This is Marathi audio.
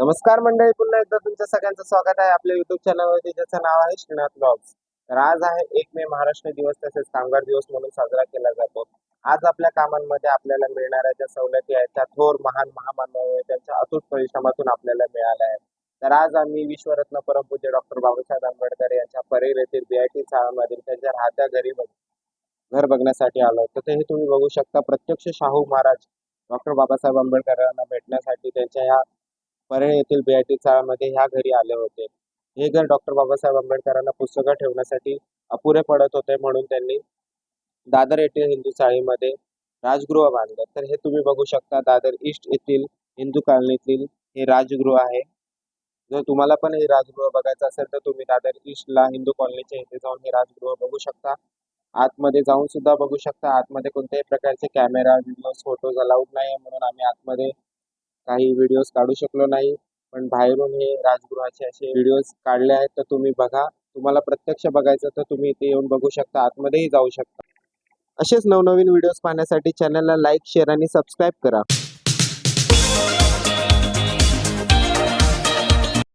नमस्कार मंडळी पुन्हा एकदा तुमच्या सगळ्यांचं स्वागत आहे आपल्या युट्यूब चॅनलवरती ज्याचं नाव आहे श्रीनाथ ब्लॉग्स तर आज आहे एक मे महाराष्ट्र दिवस तसेच कामगार दिवस म्हणून साजरा केला जातो. आज आपल्या कामांमध्ये आपल्याला मिळणाऱ्या ज्या सवलती आहेत त्या थोर महान महामानव त्यांच्या अतूट परिश्रमातून आपल्याला मिळाल्या आहेत. तर आज आम्ही विश्वरत्न परमपूज्य डॉक्टर बाबासाहेब आंबेडकर यांच्या परेर येथील बीआयटी शाळामधील त्यांच्या राहत्या घरी बघ- घर बघण्यासाठी आलो तर ते तुम्ही बघू शकता प्रत्यक्ष शाहू महाराज डॉक्टर बाबासाहेब आंबेडकरांना भेटण्यासाठी त्यांच्या ह्या परळ येथील बीआयटी शाळामध्ये ह्या घरी आले होते. हे घर डॉक्टर बाबासाहेब आंबेडकरांना पुस्तकं ठेवण्यासाठी अपुरे पडत होते म्हणून त्यांनी दादर येथील हिंदू चाळीमध्ये राजगृह बांधलं. तर हे तुम्ही बघू शकता दादर ईस्ट येथील हिंदू कॉलनीतील हे राजगृह आहे. जर तुम्हाला पण हे राजगृह बघायचं असेल तर तुम्ही दादर ईस्टला हिंदू कॉलनीच्या इथे जाऊन हे राजगृह बघू शकता. आतमध्ये जाऊन सुद्धा बघू शकता. आतमध्ये कोणत्याही प्रकारचे कॅमेरा व्हिडिओ फोटोज अलाउड नाही म्हणून आम्ही आतमध्ये काही व्हिडिओज काढू शकलो नाही. पण बाहेरून हे राजगृहाचे असे व्हिडिओज काढले आहेत तर तुम्ही बघा. तुम्हाला प्रत्यक्ष बघायचं तर तुम्ही इथे येऊन बघू शकता. आतमध्येही जाऊ शकता. असेच नवनवीन व्हिडिओज पाहण्यासाठी चॅनलला लाईक शेअर आणि सबस्क्राईब करा.